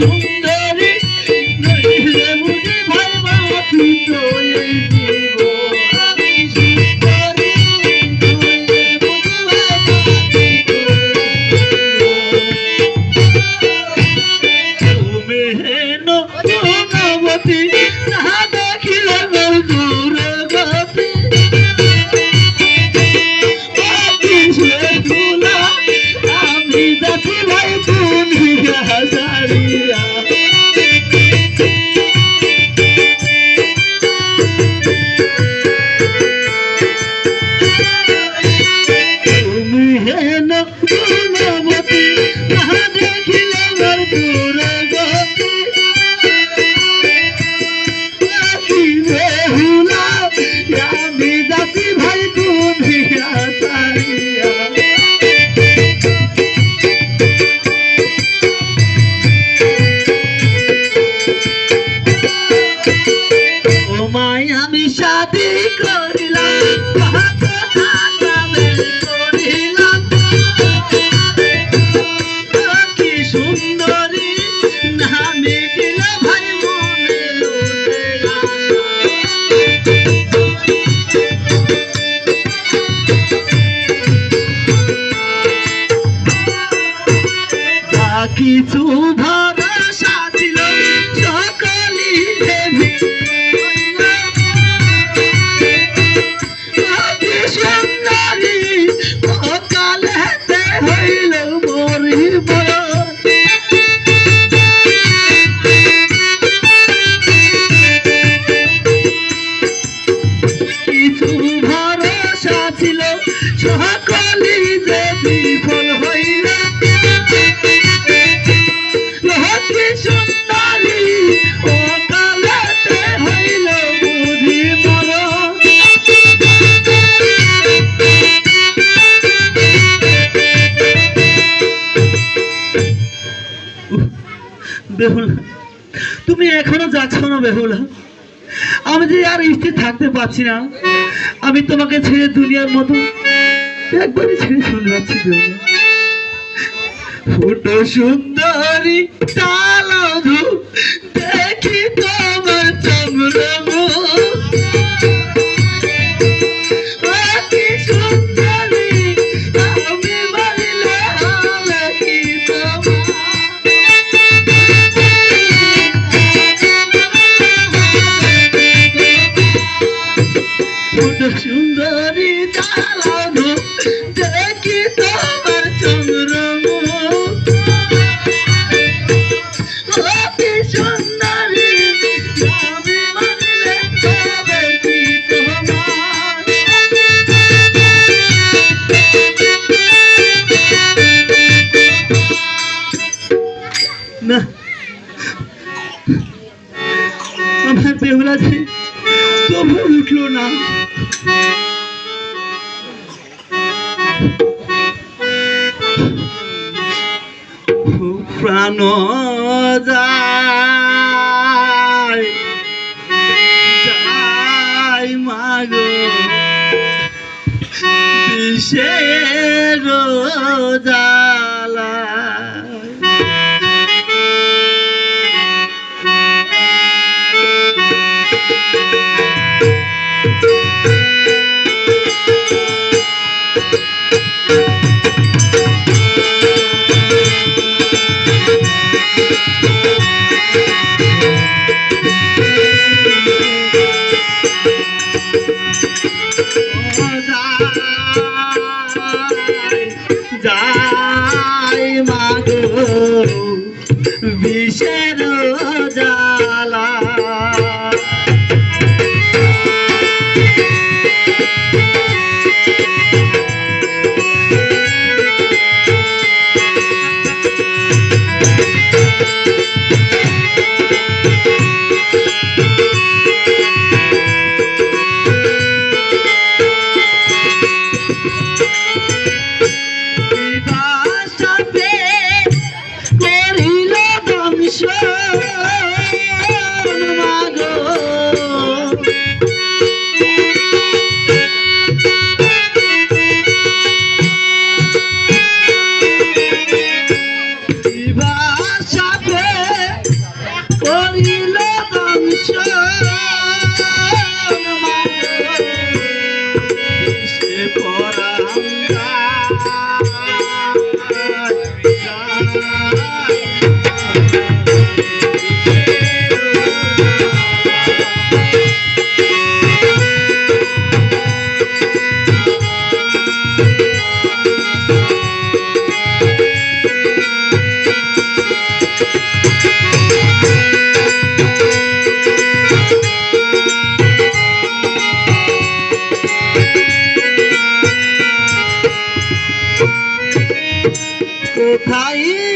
সুন্দরী নইলে বুঝি ভাই বাপি তো এই তুমি হেন গুণবতী কিছু ভরসা ছিল সকলি দেবী অকালেতে হইল মরিব। কিছু ভরসা ছিল সকলি যে বেহুলা। তুমি এখনও যাচ্ছ না বেহুলা। আমি যে আর স্থির থাকতে পারছি না। আমি তোমাকে ছেড়ে দুনিয়ার মতো একবারই ছেড়ে চলে যাচ্ছি বেহুলা। ফুটো সুন্দরী আমার বেহুলা যে তবু উঠল না। প্রাণ যায় যায় মাগো। বিষের কোথায়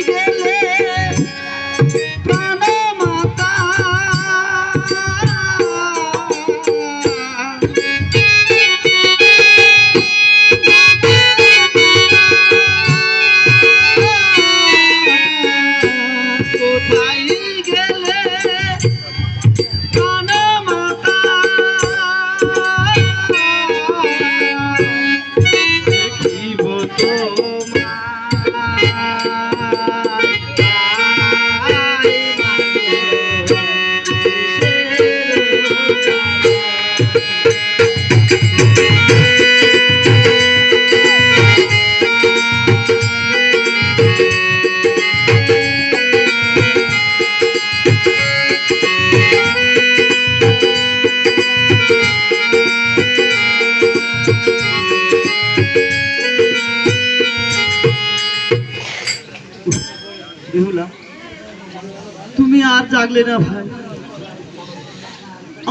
তুমি আর জাগলে না ভাই।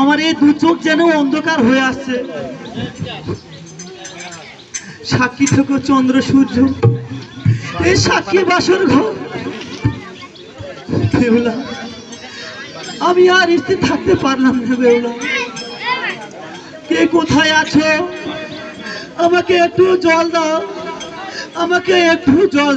আমার এই দু চোখ যেন অন্ধকার হয়ে আসছে। সাক্ষী থেকে চন্দ্র সূর্য, এই সাক্ষী বাসর ঘর। আমি আর স্থির থাকতে পারলাম না বেউলা কে কোথায় আছো? আমাকে একটু জল দাও। আমাকে একটু জল